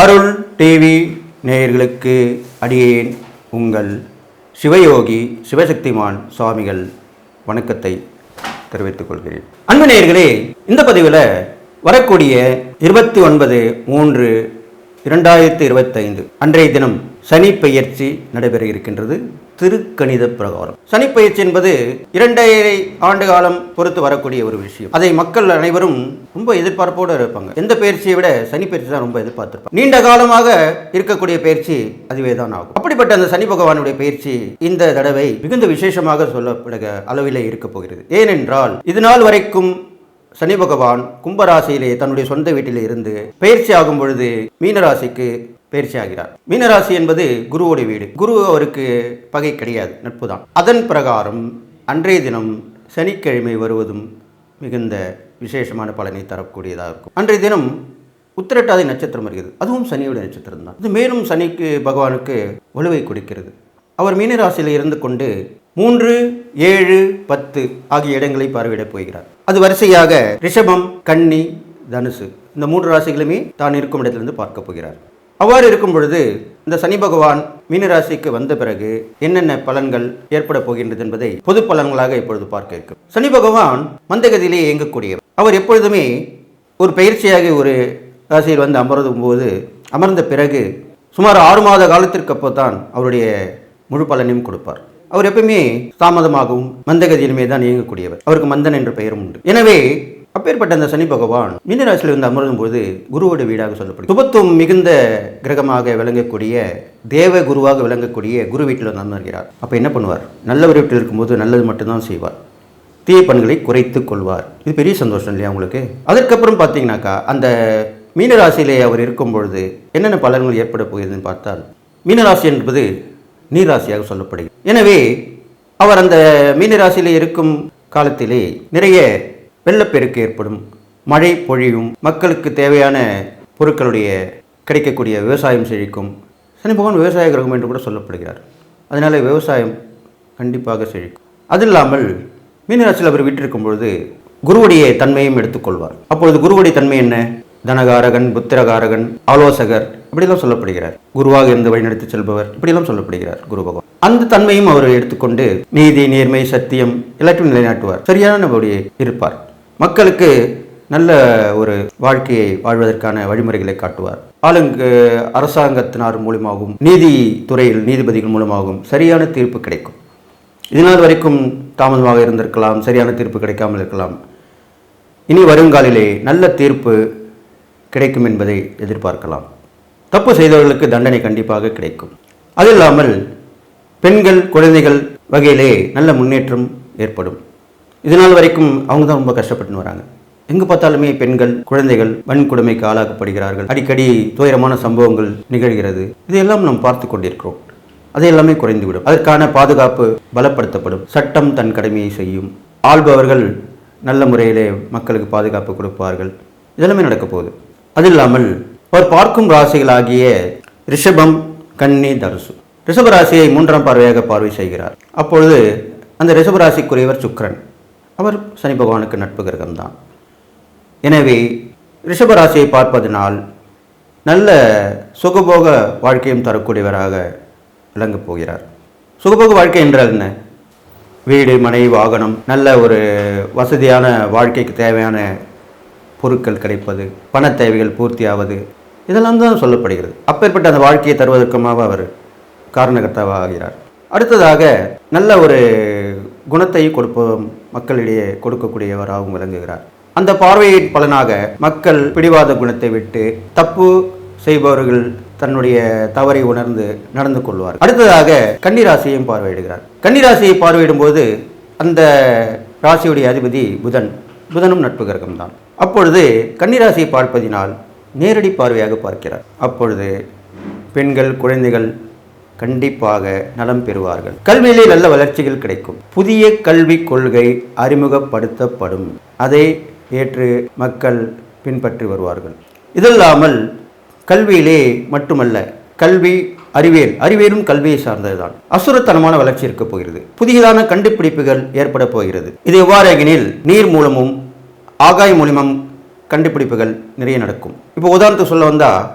அருள் TV நேயர்களுக்கு அடியேன் உங்கள் சிவயோகி சிவசக்திமான் சுவாமிகள் வணக்கத்தை தெரிவித்துக் கொள்கிறேன். அன்பு நேயர்களே இந்த பதிவில் வரக்கூடிய இருபத்தி ஒன்பது மூன்று இரண்டாயிரத்தி இருபத்தைந்து அன்றைய தினம் சனி பெயர்ச்சி நடைபெற இருக்கின்றது. திருக்கணித பிரகாரம். சனிப்பயிற்சி என்பது இரண்டரை ஆண்டு காலம் பொறுத்து வரக்கூடிய ஒரு விஷயம். அதை மக்கள் அனைவரும் ரொம்ப எதிர்பார்ப்போடு இருப்பாங்க. எந்த பயிற்சியை விட சனி பயிற்சி தான் ரொம்ப எதிர்பார்த்திருப்பாங்க. நீண்ட காலமாக இருக்கக்கூடிய பயிற்சி அதுவே தான் ஆகும். அப்படிப்பட்ட அந்த சனி பகவானுடைய பயிற்சி இந்த தடவை மிகுந்த விசேஷமாக சொல்லப்படுக அளவிலே இருக்க போகிறது. ஏனென்றால் இது நாள் வரைக்கும் சனி பகவான் கும்பராசியிலே தன்னுடைய சொந்த வீட்டிலே இருந்து பயிற்சி ஆகும் பொழுது மீனராசிக்கு பயிற்சி ஆகிறார் மீனராசி என்பது குருவோடைய வீடு. குரு அவருக்கு பகை கிடையாது. நட்பு தான் அதன் பிரகாரம் அன்றைய தினம் சனிக்கிழமை வருவதும் மிகுந்த விசேஷமான பலனை தரக்கூடியதாக இருக்கும். அன்றைய தினம் உத்திரட்டாதி நட்சத்திரம் வருகிறது. அதுவும் சனியோட நட்சத்திரம் தான் இது மேலும் சனிக்கு பகவானுக்கு வலுவை கொடுக்கிறது. அவர் மீனராசியில் இருந்து கொண்டு மூன்று ஏழு பத்து ஆகிய இடங்களை பார்வையிடப் போகிறார். அது வரிசையாக ரிஷபம் கன்னி தனுசு. இந்த மூன்று ராசிகளுமே தான் இருக்கும் இடத்திலிருந்து பார்க்க போகிறார். அவ்வாறு இருக்கும் பொழுது இந்த சனி பகவான் மீனராசிக்கு வந்த பிறகு என்னென்ன பலன்கள் ஏற்பட போகின்றது என்பதை பொது பலன்களாக இப்பொழுது பார்க்க இருக்கும். சனி பகவான் மந்தகதியிலே இயங்கக்கூடியவர். அவர் எப்பொழுதுமே ஒரு பயிற்சியாக ஒரு ராசியில் வந்து அமர்ந்தும் போது அமர்ந்த பிறகு சுமார் ஆறு மாத காலத்திற்கு அப்போ தான் அவருடைய முழு பலனையும் கொடுப்பார். அவர் எப்பவுமே தாமதமாகவும் மந்தகதியிலுமே தான் இயங்கக்கூடியவர். அவருக்கு மந்தன் என்ற பெயரும் உண்டு. எனவே அப்பேற்பட்ட அந்த சனி பகவான் மீனராசியில் வந்து அமரும் போது குருவோட வீடாக சொல்லப்படும் சுபத்துவம் மிகுந்த கிரகமாக விளங்கக்கூடிய தேவ குருவாக விளங்கக்கூடிய குரு வீட்டில் வந்து அமர்கிறார். அப்போ என்ன பண்ணுவார்? நல்லவர் வீட்டில் இருக்கும்போது நல்லது மட்டும்தான் செய்வார். தீய பண்களை குறைத்து கொள்வார். இது பெரிய சந்தோஷம் இல்லையா உங்களுக்கு? அதற்கப்புறம் பார்த்தீங்கன்னாக்கா அந்த மீனராசியிலே அவர் இருக்கும் பொழுது என்னென்ன பலன்கள் ஏற்பட போகிறதுன்னு பார்த்தால் மீனராசி என்பது நீராசியாக சொல்லப்படுகிறது. எனவே அவர் அந்த மீனராசியிலே இருக்கும் காலத்திலே நிறைய வெள்ளப்பெருக்கு ஏற்படும். மழை பொழியும். மக்களுக்கு தேவையான பொருட்களுடைய கிடைக்கக்கூடிய விவசாயம் செழிக்கும். சனி பகவான் விவசாய கிரகம் என்று கூட சொல்லப்படுகிறார். அதனால் விவசாயம் கண்டிப்பாக செழிக்கும். அது இல்லாமல் மீனராசியில் அவர் வீட்டிருக்கும் பொழுது குருவுடைய தன்மையும் எடுத்துக்கொள்வார். அப்பொழுது குருவுடைய தன்மை என்ன? தனகாரகன் புத்திரகாரகன் ஆலோசகர் இப்படிலாம் சொல்லப்படுகிறார். குருவாக இருந்து வழிநடத்தி செல்பவர் இப்படிலாம் சொல்லப்படுகிறார் குரு பகவான். அந்த தன்மையும் அவர் எடுத்துக்கொண்டு நீதி நேர்மை சத்தியம் எல்லாத்தையும் நிலைநாட்டுவார். சரியான நம்முடைய இருப்பார். மக்களுக்கு நல்ல ஒரு வாழ்க்கையை வாழ்வதற்கான வழிமுறைகளை காட்டுவார். ஆளுங்க அரசாங்கத்தினார் மூலமாகவும் நீதித்துறையில் நீதிபதிகள் மூலமாகவும் சரியான தீர்ப்பு கிடைக்கும். இதனால் வரைக்கும் தாமதமாக இருந்திருக்கலாம் சரியான தீர்ப்பு கிடைக்காமல் இருக்கலாம். இனி வருங்காலிலே நல்ல தீர்ப்பு கிடைக்கும் என்பதை எதிர்பார்க்கலாம். தப்பு செய்தவர்களுக்கு தண்டனை கண்டிப்பாக கிடைக்கும். அது இல்லாமல் பெண்கள் குழந்தைகள் வகையிலே நல்ல முன்னேற்றம் ஏற்படும். இதனால் வரைக்கும் அவங்க தான் ரொம்ப கஷ்டப்பட்டு வராங்க. எங்கு பார்த்தாலுமே பெண்கள் குழந்தைகள் வன்கொடுமைக்கு ஆளாக்கப்படுகிறார்கள். அடிக்கடி துயரமான சம்பவங்கள் நிகழ்கிறது. இதையெல்லாம் நாம் பார்த்து கொண்டிருக்கிறோம். அது எல்லாமே குறைந்துவிடும். அதற்கான பாதுகாப்பு பலப்படுத்தப்படும். சட்டம் தன் கடமையை செய்யும். ஆள்பவர்கள் நல்ல முறையிலே மக்களுக்கு பாதுகாப்பு கொடுப்பார்கள். இதெல்லாமே நடக்க போகுது. அது இல்லாமல் அவர் பார்க்கும் ராசிகளாகிய ரிஷபம் கன்னி தனுசு. ரிஷப ராசியை மூன்றாம் பார்வையாக பார்வை செய்கிறார். அப்பொழுது அந்த ரிஷபராசிக்குரியவர் ராசிக்குரியவர் அவர் சனி பகவானுக்கு நட்பு கிரகம்தான். எனவே ரிஷபராசியை பார்ப்பதனால் நல்ல சுகபோக வாழ்க்கையும் தரக்கூடியவராக விளங்கப் போகிறார். சுகபோக வாழ்க்கை என்றால் என்ன? வீடு மனை வாகனம் நல்ல ஒரு வசதியான வாழ்க்கைக்கு தேவையான பொருட்கள் கிடைப்பது பண தேவைகள் பூர்த்தியாவது இதெல்லாம் தான் சொல்லப்படுகிறது. அப்பேற்பட்ட அந்த வாழ்க்கையை தருவதற்குமாக அவர் காரணகர்த்தாவாகிறார். அடுத்ததாக நல்ல ஒரு குணத்தை கொடுப்ப மக்களிடையே கொடுக்கக்கூடியவராகவும் விளங்குகிறார். அந்த பார்வையின் பலனாக மக்கள் பிடிவாத குணத்தை விட்டு தப்பு செய்பவர்கள் தன்னுடைய தவறை உணர்ந்து நடந்து கொள்வார் அடுத்ததாக கன்னிராசியையும் பார்வையிடுகிறார். கன்னிராசியை பார்வையிடும் போது அந்த ராசியுடைய அதிபதி புதன். புதனும் நட்பு கிரகம்தான். அப்பொழுது கன்னிராசியை பார்ப்பதினால் நேரடி பார்வையாக பார்க்கிறார். அப்பொழுது பெண்கள் குழந்தைகள் கண்டிப்பாக நலம் பெறுவார்கள். கல்வியிலே நல்ல வளர்ச்சிகள் கிடைக்கும். புதிய கல்விக் கொள்கை அறிமுகப்படுத்தப்படும். அதை ஏற்று மக்கள் பின்பற்றி வருவார்கள். இதில்லாமல் கல்வியிலே மட்டுமல்ல கல்வி அறிவியல் அறிவியலும் கல்வியை சார்ந்ததுதான். அசுரத்தனமான வளர்ச்சி இருக்க போகிறது. புதியதான கண்டுபிடிப்புகள் ஏற்பட போகிறது. இது எவ்வாறு எனில் நீர் மூலமும் ஆகாய மூலியமும் கண்டுபிடிப்புகள் நிறைய நடக்கும். இப்போ உதாரணத்துக்கு சொல்ல வந்தால்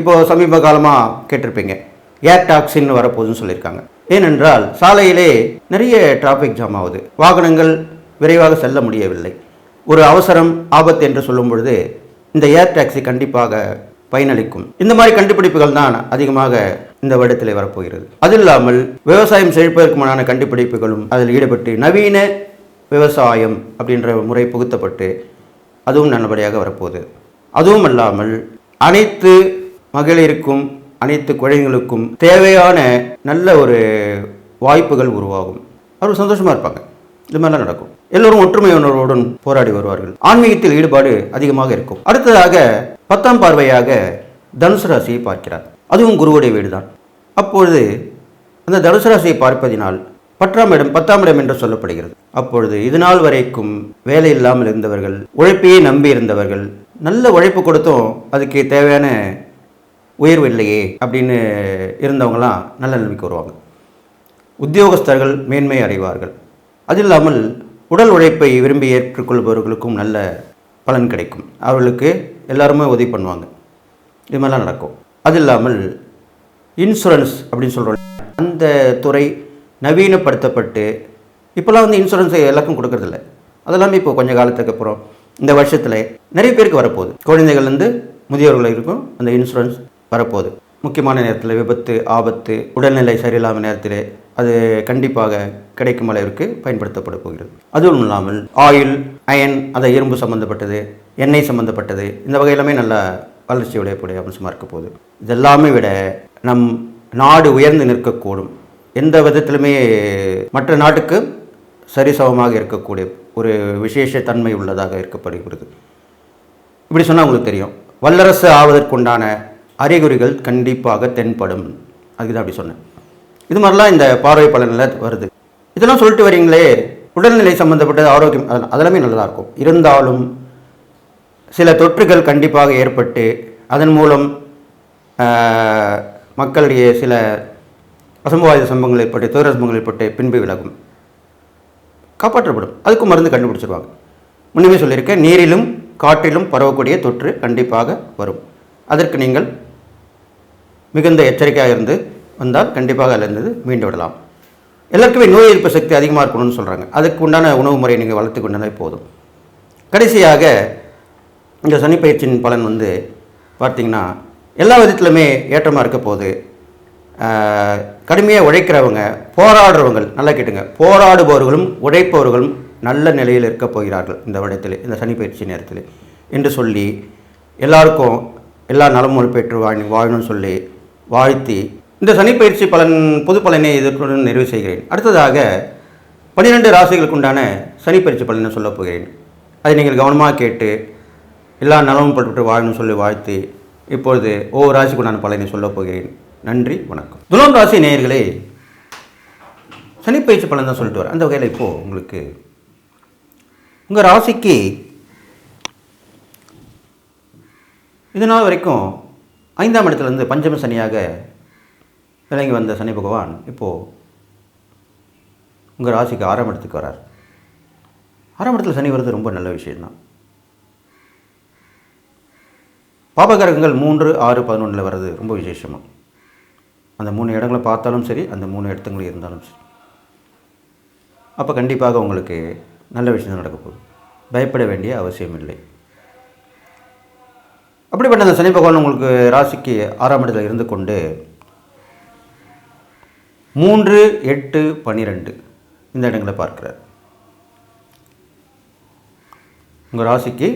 இப்போ சமீப காலமாக கேட்டிருப்பீங்க. ஏர் டாக்ஸின் வரப்போகுதுன்னு சொல்லியிருக்காங்க. ஏனென்றால் சாலையிலே நிறைய டிராஃபிக் ஜாம் ஆகுது. வாகனங்கள் விரைவாக செல்ல முடியவில்லை. ஒரு அவசரம் ஆபத்து என்று சொல்லும் பொழுது இந்த ஏர் டாக்ஸி கண்டிப்பாக பயனளிக்கும். இந்த மாதிரி கண்டுபிடிப்புகள் தான் அதிகமாக இந்த வருடத்தில் வரப்போகிறது. அது இல்லாமல் விவசாயம் செழிப்பதற்குமான கண்டுபிடிப்புகளும் அதில் ஈடுபட்டு நவீன விவசாயம் அப்படின்ற முறை புகுத்தப்பட்டு அதுவும் நல்லபடியாக வரப்போகுது. அதுவும் அல்லாமல் அனைத்து மகளிருக்கும் அனைத்து குழந்தைகளுக்கும் தேவையான நல்ல ஒரு வாய்ப்புகள் உருவாகும். அவர் சந்தோஷமாக இருப்பாங்க. இது மாதிரிலாம் நடக்கும். எல்லோரும் ஒற்றுமை உணர்வுடன் போராடி வருவார்கள். ஆன்மீகத்தில் ஈடுபாடு அதிகமாக இருக்கும். அடுத்ததாக பத்தாம் பார்வையாக தனுசு ராசியை பார்க்கிறார். அதுவும் குருவுடைய வீடு தான் அப்பொழுது அந்த தனுசு ராசியை பார்ப்பதினால் பத்தாம் இடம் பத்தாம் இடம் என்று சொல்லப்படுகிறது. அப்பொழுது இதுநாள் வரைக்கும் வேலை இல்லாமல் இருந்தவர்கள் உழைப்பையே நம்பி இருந்தவர்கள் நல்ல உழைப்பு கொடுத்தும் அதுக்கு தேவையான உயர்வு இல்லையே அப்படின்னு இருந்தவங்களாம் நல்ல நிலைமைக்கு வருவாங்க. உத்தியோகஸ்தர்கள் மேன்மை அடைவார்கள். அது இல்லாமல் உடல் உழைப்பை விரும்பி ஏற்றுக்கொள்பவர்களுக்கும் நல்ல பலன் கிடைக்கும். அவர்களுக்கு எல்லாருமே உதவி பண்ணுவாங்க. இது மாதிரிலாம் நடக்கும். அது இல்லாமல் இன்சூரன்ஸ் அப்படின்னு சொல்கிறோம் அந்த துறை நவீனப்படுத்தப்பட்டு இப்போல்லாம் வந்து இன்சூரன்ஸ் எல்லாருக்கும் கொடுக்கறதில்ல. அதெல்லாமே இப்போ கொஞ்சம் காலத்துக்கு அப்புறம் இந்த வருஷத்தில் நிறைய பேருக்கு வரப்போகுது. குழந்தைகள்லேருந்து முதியோர்கள் இருக்கும் அந்த இன்சூரன்ஸ் வரப்போகுது. முக்கியமான நேரத்தில் விபத்து ஆபத்து உடல்நிலை சரியில்லாத நேரத்தில் அது கண்டிப்பாக கிடைக்கும் அளவிற்கு பயன்படுத்தப்பட போகிறது. அதுவும் இல்லாமல் ஆயில் அயன் அதை இரும்பு சம்மந்தப்பட்டது எண்ணெய் சம்மந்தப்பட்டது இந்த வகையிலுமே நல்ல வளர்ச்சி உடையக்கூடிய அம்சமாக இருக்க போகுது. இதெல்லாமே விட நம் நாடு உயர்ந்து நிற்கக்கூடும். எந்த விதத்திலுமே மற்ற நாட்டுக்கு சரிசமமாக இருக்கக்கூடிய ஒரு விசேஷ தன்மை உள்ளதாக இருக்கப்படுகிறது. இப்படி சொன்னால் உங்களுக்கு தெரியும். வல்லரசு ஆவதற்குண்டான அறிகுறிகள் கண்டிப்பாக தென்படும். அதுக்கு தான் அப்படி சொன்னேன். இது மாதிரிலாம் இந்த பார்வை பலனில் வருது. இதெல்லாம் சொல்லிட்டு வரீங்களே உடல்நிலை சம்மந்தப்பட்டது ஆரோக்கியம் அதெல்லாமே நல்லா இருக்கும். இருந்தாலும் சில தொற்றுகள் கண்டிப்பாக ஏற்பட்டு அதன் மூலம் மக்களுடைய சில அசம்பாவித சம்பவங்கள் ஏற்பட்டு துயர சம்பவங்கள் ஏற்பட்டு பின்பு விலகும். காப்பாற்றப்படும். அதுக்கும் மருந்து கண்டுபிடிச்சிருவாங்க. முன்னமே சொல்லியிருக்கேன் நீரிலும் காற்றிலும் பரவக்கூடிய தொற்று கண்டிப்பாக வரும். அதற்கு நீங்கள் மிகுந்த எச்சரிக்கையாக இருந்து வந்தால் கண்டிப்பாக அதிலிருந்து மீண்டு விடலாம். எல்லாருக்குமே நோய் எதிர்ப்பு சக்தி அதிகமாக இருக்கணும்னு சொல்கிறாங்க அதுக்கு உண்டான உணவு முறையை நீங்கள் வளர்த்து கொண்டாலே போதும். கடைசியாக இந்த சனிப்பயிற்சியின் பலன் வந்து பார்த்திங்கன்னா எல்லா விதத்துலையுமே ஏற்றமாக இருக்க போகுது கடுமையாக உழைக்கிறவங்க போராடுறவங்கள் நல்லா கேட்டுங்க. போராடுபவர்களும் உழைப்பவர்களும் நல்ல நிலையில் இருக்க போகிறார்கள் இந்த வருடத்தில் இந்த சனிப்பயிற்சி நேரத்தில். என்று சொல்லி எல்லாருக்கும் எல்லா நலமும் பெற்று வாழ் வாழணும்னு சொல்லி வாழ்த்தி இந்த சனிப்பயிற்சி பலன் பொது பலனை இதற்குடன் நிறைவு செய்கிறேன். அடுத்ததாக பன்னிரெண்டு ராசிகளுக்கு உண்டான சனிப்பயிற்சி பலனை சொல்லப் போகிறேன். அதை நீங்கள் கவனமாக கேட்டு எல்லா நலமும் பெற்று வாழணும்னு சொல்லி வாழ்த்தி இப்பொழுது ஒவ்வொரு ராசிக்குண்டான பலனை சொல்லப் போகிறேன். நன்றி வணக்கம். துலாம் ராசி நேயர்களே சனிப்பயிற்சி பலன் தான் சொல்லிட்டு வரேன் அந்த வகையில் இப்போது உங்களுக்கு உங்கள் ராசிக்கு இது நாள் வரைக்கும் ஐந்தாம் இடத்துலேருந்து பஞ்சம சனியாக விளங்கி வந்த சனி பகவான் இப்போது உங்கள் ராசிக்கு ஆறாம் இடத்துக்கு வரார். ஆறாம் இடத்துல சனி வர்றது ரொம்ப நல்ல விஷயம்தான். பாபகிரகங்கள் மூன்று ஆறு பதினொன்றில் வர்றது ரொம்ப விசேஷமாக அந்த மூணு இடங்களை பார்த்தாலும் சரி அந்த மூணு இடத்துங்களும் இருந்தாலும் சரி. அப்போ கண்டிப்பாக உங்களுக்கு நல்ல விஷயம் தான் நடக்க போகுது. பயப்பட வேண்டிய அவசியம் இல்லை அப்படிப்பட்ட அந்த சனி பகவான் உங்களுக்கு ராசிக்கு ஆறாம் இடத்துல இருந்து கொண்டு மூன்று எட்டு பன்னிரெண்டு இந்த இடங்களை பார்க்கிறார். உங்கள் ராசிக்கு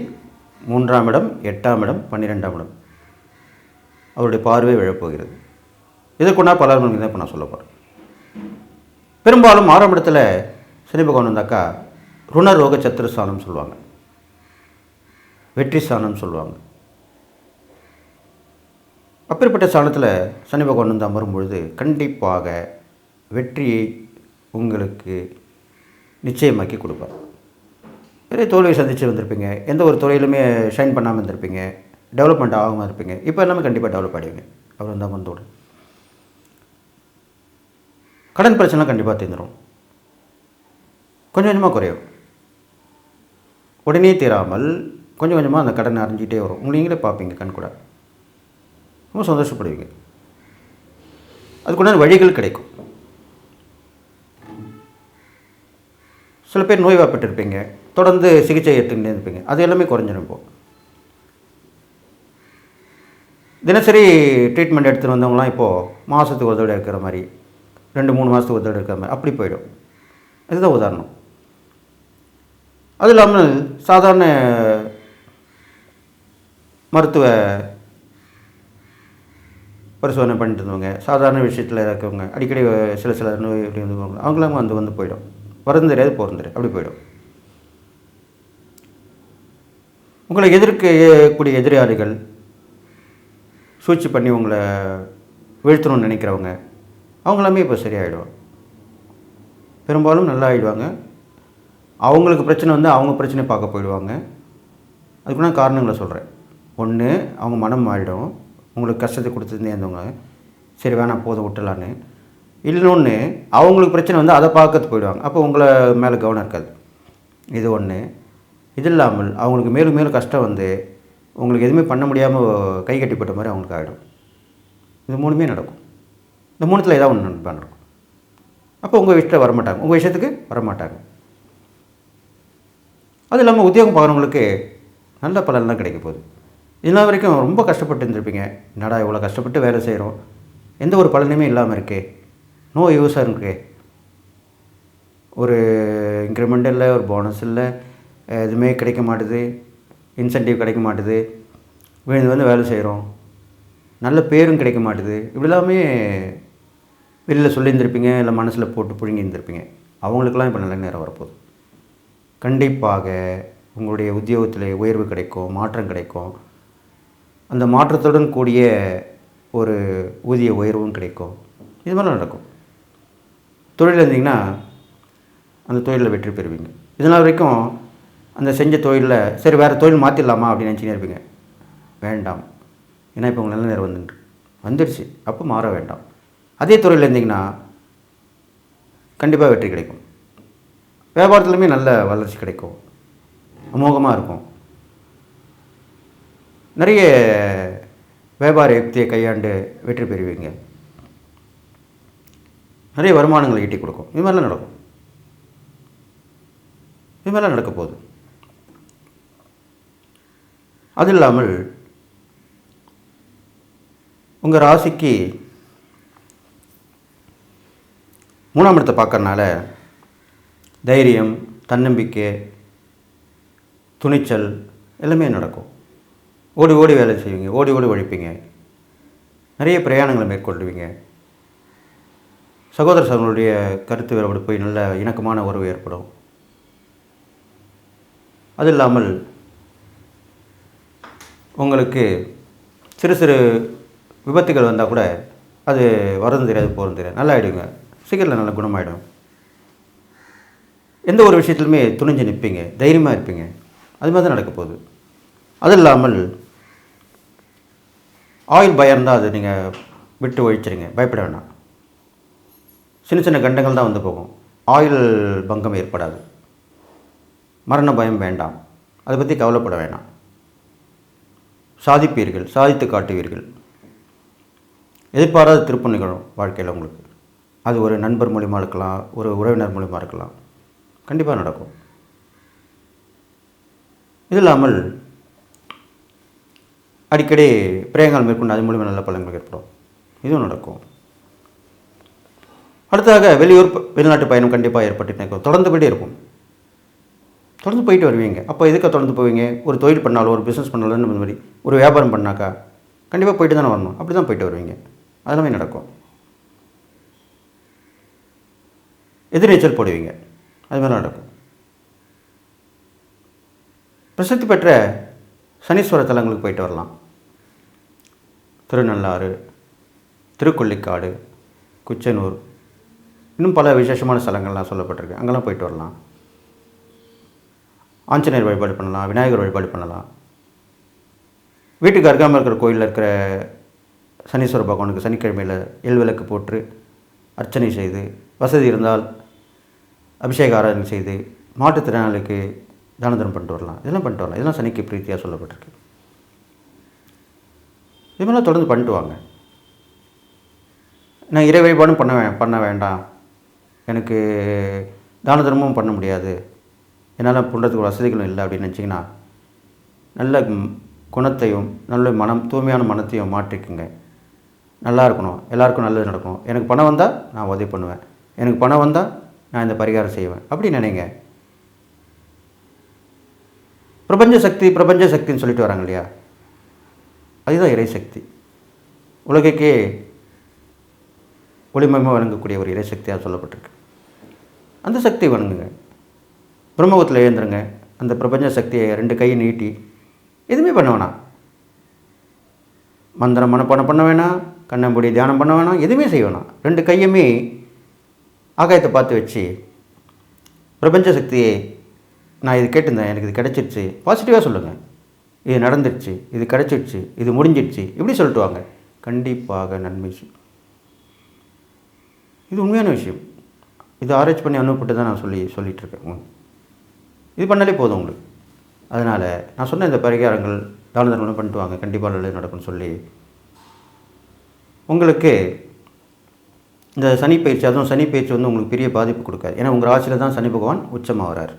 மூன்றாம் இடம் எட்டாம் இடம் பன்னிரெண்டாம் இடம். அவருடைய பார்வை விழப்போகிறது. இதற்குண்டா பல தான் இப்போ நான் சொல்ல போகிறேன் பெரும்பாலும் ஆறாம் இடத்துல சனி பகவான் வந்தாக்கா ருணரோக சத்துருஸ்தானம் சொல்லுவாங்க. வெற்றி ஸ்தானம் சொல்லுவாங்க. அப்படிப்பட்ட ஸ்தானத்தில் சனி பகவான் வந்து அமரும் பொழுது கண்டிப்பாக வெற்றியை உங்களுக்கு நிச்சயமாக்கி கொடுப்பார். பெரிய தோல்வியை சந்தித்து வந்திருப்பீங்க. எந்த ஒரு துறையிலுமே ஷைன் பண்ணாமல் இருந்திருப்பீங்க. டெவலப்மெண்ட் ஆகாமல் இருப்பீங்க. இப்போ எல்லாமே கண்டிப்பாக டெவலப் ஆகிடுவீங்க அவர் வந்து அமர்ந்தோடு கடன் பிரச்சனை கண்டிப்பாக தீர்ந்துடும் கொஞ்சம் கொஞ்சமாக குறையும். உடனே தீராமல் கொஞ்சம் கொஞ்சமாக அந்த கடன் அறிஞ்சிட்டே வரும். உங்களை நீங்களே பார்ப்பீங்க கண் கூட. ரொம்ப சந்தோஷப்படுவீங்க. அதுக்குண்டான வழிகள் கிடைக்கும். சில பேர் நோய்வாய்ப்பட்டிருப்பீங்க. தொடர்ந்து சிகிச்சை எடுத்துக்கிட்டே இருப்பீங்க. அது எல்லாமே குறைஞ்சிடும் இப்போ. தினசரி ட்ரீட்மெண்ட் எடுத்துகிட்டு வந்தவங்களாம் இப்போது மாதத்துக்கு ஒரு தடவை இருக்கிற மாதிரி ரெண்டு மூணு மாதத்துக்கு ஒரு தடவை இருக்கிற மாதிரி அப்படி போயிடும். இதுதான் உதாரணம். அது இல்லாமல் சாதாரண மருத்துவ பரிசோதனை பண்ணிட்டு இருந்தவங்க சாதாரண விஷயத்தில் இருக்கவங்க அடிக்கடி சில சில நோய் இப்படி இருந்தவங்க அவங்களாம் வந்து வந்து போயிடும். வரது தெரியாது போகிறது தெரியாது. அப்படி போயிடும். உங்களை எதிர்க்கக்கூடிய எதிராளிகள் சூழ்ச்சி பண்ணி உங்களை வீழ்த்தணும்னு நினைக்கிறவங்க அவங்களாமே இப்போ சரியாயிடுவாங்க. பெரும்பாலும் நல்லா ஆயிடுவாங்க அவங்களுக்கு பிரச்சனை வந்து அவங்க பிரச்சனை பார்க்க போயிடுவாங்க. அதுக்குன்னா காரணங்களை சொல்கிறேன் ஒன்று அவங்க மனம் மாறிடும். உங்களுக்கு கஷ்டத்தை கொடுத்துருந்தே இருந்தவங்க சரி வேணாம் போதும் விட்டுலான்னு இன்னொன்று அவங்களுக்கு பிரச்சனை வந்து அதை பார்க்கறது போயிடுவாங்க. அப்போ உங்களை மேலே கவனம் இருக்காது. இது ஒன்று இது இல்லாமல் அவங்களுக்கு மேலும் மேலும் கஷ்டம் வந்து உங்களுக்கு எதுவுமே பண்ண முடியாமல் கை கட்டிப்பட்ட மாதிரி அவங்களுக்கு ஆகிடும் இது மூணுமே நடக்கும். இந்த மூணுத்தில் ஏதாவது ஒன்று நடக்கும். அப்போ உங்கள் விஷயத்தில் வரமாட்டாங்க. உங்கள் விஷயத்துக்கு வரமாட்டாங்க. அது இல்லாமல் உத்தியோகம் பார்க்குறவங்களுக்கு நல்ல பலன்லாம் கிடைக்க போகுது. இதனால் வரைக்கும் ரொம்ப கஷ்டப்பட்டு இருந்திருப்பீங்க. என்னடா இவ்வளோ கஷ்டப்பட்டு வேலை செய்கிறோம்? எந்த ஒரு பலனுமே இல்லாமல் இருக்கே. நோ யூஸாக இருக்கே. ஒரு இன்க்ரிமெண்ட் இல்லை ஒரு போனஸ் இல்லை எதுவுமே கிடைக்க மாட்டுது. இன்சென்டிவ் கிடைக்க மாட்டுது. விழுந்து வந்து வேலை செய்கிறோம். நல்ல பேரும் கிடைக்க மாட்டுது. இப்படி எல்லாமே வெளியில் சொல்லியிருந்திருப்பீங்க இல்லை மனசில் போட்டு புழுங்கியிருந்திருப்பீங்க அவங்களுக்கெல்லாம் இப்போ நல்ல நேரம் வரப்போகுது. கண்டிப்பாக உங்களுடைய உத்தியோகத்தில் உயர்வு கிடைக்கும் மாற்றம் கிடைக்கும். அந்த மாற்றத்துடன் கூடிய ஒரு ஊதிய உயர்வும் கிடைக்கும். இது மாதிரிலாம் நடக்கும். தொழில் இருந்தீங்கன்னா அந்த தொழிலில் வெற்றி பெறுவீங்க. இதனால் வரைக்கும் அந்த செஞ்ச தொழிலில் சரி வேறு தொழில் மாற்றிடலாமா அப்படின்னு நினச்சினே இருப்பீங்க. வேண்டாம். ஏன்னா இப்போ உங்கள் நல்ல நேரம் வந்துட்டு வந்துடுச்சு. அப்போ மாற வேண்டாம். அதே துறையில் இருந்தீங்கன்னா கண்டிப்பாக வெற்றி கிடைக்கும். வியாபாரத்துலையுமே நல்ல வளர்ச்சி கிடைக்கும். அமோகமாக இருக்கும். நிறைய வியாபார யுக்தியை கையாண்டு வெற்றி பெறுவீங்க. நிறைய வருமானங்களை ஈட்டி கொடுக்கும். இது மாதிரிலாம் நடக்கும். இது மாதிரிலாம் நடக்க போகுது. அது இல்லாமல் உங்கள் ராசிக்கு மூணாம் இடத்தை பார்க்கறனால தைரியம் தன்னம்பிக்கை துணிச்சல் எல்லாமே நடக்கும். ஓடி ஓடி வேலை செய்வீங்க ஓடி ஓடி உழைப்பீங்க. நிறைய பிரயாணங்களை மேற்கொள்வீங்க. சகோதர சகோதரனுடைய கருத்து வேறுபாடு போய் நல்ல இணக்கமான உறவு ஏற்படும். அது இல்லாமல் உங்களுக்கு சிறு சிறு விபத்துகள் வந்தால் கூட அது வரதும் தெரியாது போகிறதும் தெரியாது. நல்லா ஆகிடுங்க சீக்கிரத்தில் நல்ல குணமாயிடும். எந்த ஒரு விஷயத்துலையுமே துணிஞ்சு நிற்பீங்க தைரியமாக இருப்பீங்க. அது மாதிரி தான் நடக்க போகுது. அது இல்லாமல் ஆயில் பயம் இருந்தால் அது நீங்கள் விட்டு ஒழிச்சிருங்க. பயப்பட வேணாம். சின்ன சின்ன கண்டங்கள் தான் வந்து போகும். ஆயில் பங்கம் ஏற்படாது. மரண பயம் வேண்டாம். அதை பற்றி கவலைப்பட வேண்டாம் சாதிப்பீர்கள் சாதித்து காட்டுவீர்கள். எதிர்பாராத திருப்பம் நிகழும் வாழ்க்கையில் உங்களுக்கு. அது ஒரு நண்பர் மூலிமா இருக்கலாம் ஒரு உறவினர் மூலிமா இருக்கலாம். கண்டிப்பாக நடக்கும். இது இல்லாமல் அடிக்கடி பிரேங்கள் மேற்கொண்டு அது மூலிமா நல்ல பலன்கள் ஏற்படும். இதுவும் நடக்கும். அடுத்ததாக வெளியூர் வெளிநாட்டு பயணம் கண்டிப்பாக ஏற்பட்டு இருக்கும் தொடர்ந்துபடி இருக்கும். தொடர்ந்து போயிட்டு வருவீங்க. அப்போ எதுக்கு தொடர்ந்து போவீங்க? ஒரு தொழில் பண்ணாலும் ஒரு பிஸ்னஸ் பண்ணாலும் இந்த மாதிரி? ஒரு வியாபாரம் பண்ணாக்கா கண்டிப்பாக போயிட்டு தானே வரணும். அப்படி தான் போயிட்டு வருவீங்க. அதெல்லாமே நடக்கும். எதிர்நீச்சல் போடுவீங்க. அது மாதிரி நடக்கும். பிரசித்தி பெற்ற சனீஸ்வர தலங்களுக்கு போயிட்டு வரலாம். திருநள்ளாறு திருக்கொள்ளிக்காடு குச்சனூர். இன்னும் பல விசேஷமான ஸ்தலங்கள்லாம் சொல்லப்பட்டிருக்கு. அங்கெல்லாம் போயிட்டு வரலாம். ஆஞ்சநேயர் வழிபாடு பண்ணலாம் விநாயகர் வழிபாடு பண்ணலாம். வீட்டுக்கு அருகாமல் இருக்கிற கோயிலில் இருக்கிற சனீஸ்வர பகவானுக்கு சனிக்கிழமையில் எள் விளக்கு போட்டு அர்ச்சனை செய்து வசதி இருந்தால் அபிஷேக ஆராதனை செய்து மாற்றுத்திறனாளிக்கு தான தர்மம் பண்ணிட்டு வரலாம். இதெல்லாம் பண்ணிட்டு வரலாம். இதெல்லாம் சனிக்கு பிரீத்தியாக சொல்லப்பட்டிருக்கு. இதுமாதிரிலாம் தொடர்ந்து பண்ணிட்டு வாங்க நான் இறை வழிபாடும் பண்ண வே பண்ண வேண்டாம். எனக்கு தான தர்மமும் பண்ண முடியாது. என்னால் பண்ணுறதுக்கு வசதிகளும் இல்லை அப்படின்னு நினச்சிங்கன்னா நல்ல குணத்தையும் நல்ல மனம் தூய்மையான மனத்தையும் மாற்றிக்குங்க. நல்லா இருக்கணும். எல்லாருக்கும் நல்லது நடக்கணும் எனக்கு பணம் வந்தால் நான் உதவி பண்ணுவேன். எனக்கு பணம் வந்தால் நான் இந்த பரிகாரம் செய்வேன். அப்படி நினைங்க. பிரபஞ்ச சக்தி பிரபஞ்ச சக்தின்னு சொல்லிட்டு வராங்க இல்லையா? அதுதான் இறைசக்தி. உலகுக்கே ஒளிமயமாக வழங்கக்கூடிய ஒரு இறைசக்தியாக சொல்லப்பட்டிருக்கு. அந்த சக்தி வணங்குங்க. பிரம்மபுரத்தில் எழுந்துருங்க. அந்த பிரபஞ்ச சக்தியை ரெண்டு கையை நீட்டி எதுவுமே பண்ண வேணாம். மந்திரம் மனப்பாடம் பண்ண வேணாம். கண்ணம்புடி தியானம் பண்ண வேணாம். எதுவுமே செய்ய வேணாம். ரெண்டு கையுமே ஆகாயத்தை பார்த்து வச்சு பிரபஞ்ச சக்தியை நான் இது கேட்டிருந்தேன். எனக்கு இது கிடச்சிருச்சு. பாசிட்டிவாக சொல்லுங்கள் இது நடந்துடுச்சு இது கிடச்சிடுச்சு இது முடிஞ்சிடுச்சு இப்படி சொல்லிட்டு வாங்க. கண்டிப்பாக நன்மை செய்யும். இது உண்மையான விஷயம். இது ஆராய்ச்சி பண்ணி அனுப்பப்பட்டு தான் நான் சொல்லி சொல்லிகிட்ருக்கேன் இது பண்ணாலே போதும் உங்களுக்கு. அதனால் நான் சொன்ன இந்த பரிகாரங்கள் தான தர்மம் பண்ணிட்டு வாங்க. கண்டிப்பாக நல்லது நடக்கும்னு சொல்லி உங்களுக்கு இந்த சனி பயிற்சி அதுவும் சனி பயிற்சி வந்து உங்களுக்கு பெரிய பாதிப்பு கொடுக்காது. ஏன்னா உங்கள் ஆட்சியில் தான் சனி பகவான் உச்சமாக வரார்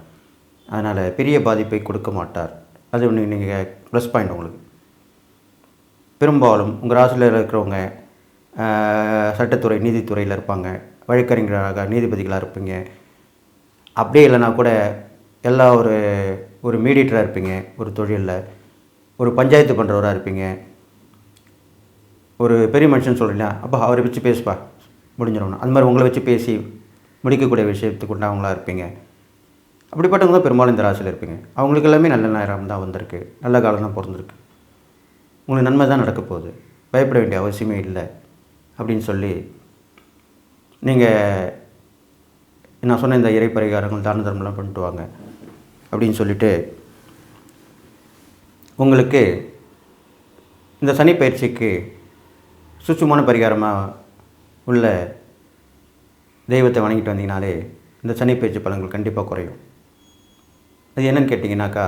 அதனால் பெரிய பாதிப்பை கொடுக்க மாட்டார். அது ஒன்று நீங்கள் ப்ளஸ் பாயிண்ட் உங்களுக்கு. பெரும்பாலும் உங்கள் ராசியில் இருக்கிறவங்க சட்டத்துறை நீதித்துறையில் இருப்பாங்க. வழக்கறிஞராக நீதிபதிகளாக இருப்பீங்க. அப்படியே இல்லைனா கூட எல்லா ஒரு ஒரு மீடியேட்டராக இருப்பீங்க. ஒரு தொழிலில். ஒரு பஞ்சாயத்து பண்ணுறவராக இருப்பீங்க. ஒரு பெரிய மனுஷன் சொல்கிறீங்களா அப்போ அவரை வச்சு பேசுப்பா. முடிஞ்சிடணும் அந்த மாதிரி உங்களை வச்சு பேசி முடிக்கக்கூடிய விஷயத்துக்கு அவங்களா இருப்பீங்க. அப்படிப்பட்டவங்க தான் பெரும்பாலும் இந்த ராசியில் இருப்பீங்க. அவங்களுக்கு எல்லாமே நல்ல நேரம் தான் வந்திருக்கு. நல்ல காலம் தான் பிறந்திருக்கு. உங்களுக்கு நன்மை தான் நடக்க போகுது. பயப்பட வேண்டிய அவசியமே இல்லை அப்படின்னு சொல்லி நீங்கள் நான் சொன்ன இந்த இறை பரிகாரங்கள் தான தர்மம்லாம் பண்ணிட்டு வாங்க அப்படின்னு சொல்லிட்டு உங்களுக்கு இந்த சனி பயிற்சிக்கு சுச்சுமான பரிகாரமாக உள்ள தெய்வத்தை வணங்கிட்டு வந்தீங்கனாலே இந்த சனி பயிற்சி பலன்கள் கண்டிப்பாக குறையும். அது என்னன்னு கேட்டிங்கனாக்கா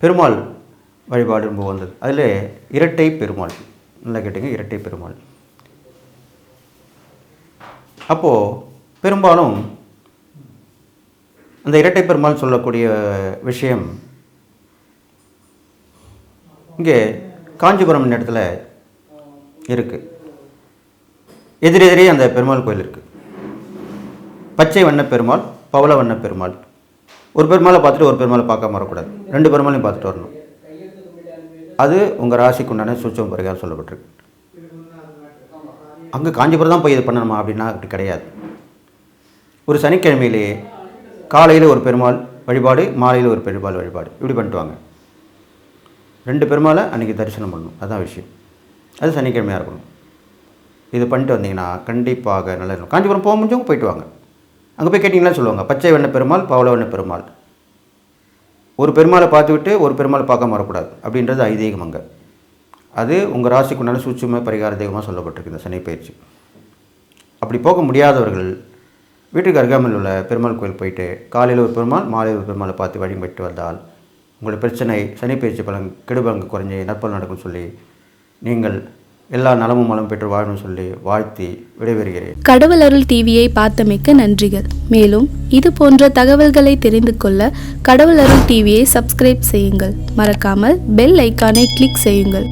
பெருமாள் வழிபாடு ரொம்ப வந்தது அதில் இரட்டை பெருமாள். நல்லா கேட்டிங்க இரட்டை பெருமாள். அப்போது பெரும்பாலும் அந்த இரட்டை பெருமாள் சொல்லக்கூடிய விஷயம் இங்கே காஞ்சிபுரம் இடத்துல இருக்குது எதிரெதிரே அந்த பெருமாள் கோயில் இருக்குது பச்சை வண்ண பெருமாள் பவள வண்ண பெருமாள். ஒரு பெருமாளை பார்த்துட்டு ஒரு பெருமாளை பார்க்காம வரக்கூடாது. ரெண்டு பெருமாளையும் பார்த்துட்டு வரணும். அது உங்கள் ராசிக்கு உண்டான சூட்சம் பரிகாரம் சொல்லப்பட்டிருக்கு. அங்கே காஞ்சிபுரம் தான் போய் இது பண்ணணுமா அப்படின்னா அப்படி கிடையாது. ஒரு சனிக்கிழமையிலே காலையில் ஒரு பெருமாள் வழிபாடு மாலையில் ஒரு பெருமாள் வழிபாடு. இப்படி பண்ணிட்டு வாங்க. ரெண்டு பெருமாளை அன்றைக்கி தரிசனம் பண்ணணும். அதுதான் விஷயம். அது சனிக்கிழமையாக இருக்கணும். இது பண்ணிட்டு வந்தீங்கன்னா கண்டிப்பாக நல்லா இருக்கும். காஞ்சிபுரம் போக முடிஞ்சவங்க போயிட்டு வாங்க. அங்கே போய் கேட்டிங்கன்னா சொல்லுவாங்க. பச்சை வண்ண பெருமாள் பவள வண்ண பெருமாள். ஒரு பெருமாளை பார்த்து விட்டு ஒரு பெருமாளை பார்க்காம வரக்கூடாது. அப்படின்றது ஐதீகம் அங்கே. அது உங்கள் ராசிக்குண்டான சூட்சும பரிகார தெய்வமாக சொல்லப்பட்டிருக்கு இந்த சனி பயிற்சி. அப்படி போக முடியாதவர்கள் வீட்டுக்கு அருகாமையில் உள்ள பெருமாள் கோயில் போயிட்டு காலையில் ஒரு பெருமாள் மாலையில் ஒரு பெருமாளை பார்த்து வழிபட்டு வந்தால் உங்களுடைய பிரச்சனை சனி பயிற்சி பலன் கெடுபலங்கு குறைஞ்சி நற்பல் நடக்கும் சொல்லி நீங்கள் எல்லா நலமும் மலம் பெற்று வாழணும்னு சொல்லி வாழ்த்தி விடைபெறுகிறேன். கடவுள் அருள் டிவியை பார்த்தமைக்க நன்றிகள். மேலும் இது போன்ற தகவல்களை தெரிந்து கொள்ள கடவுள் அருள் டிவியை சப்ஸ்கிரைப் செய்யுங்கள். மறக்காமல் பெல் ஐக்கானை கிளிக் செய்யுங்கள்.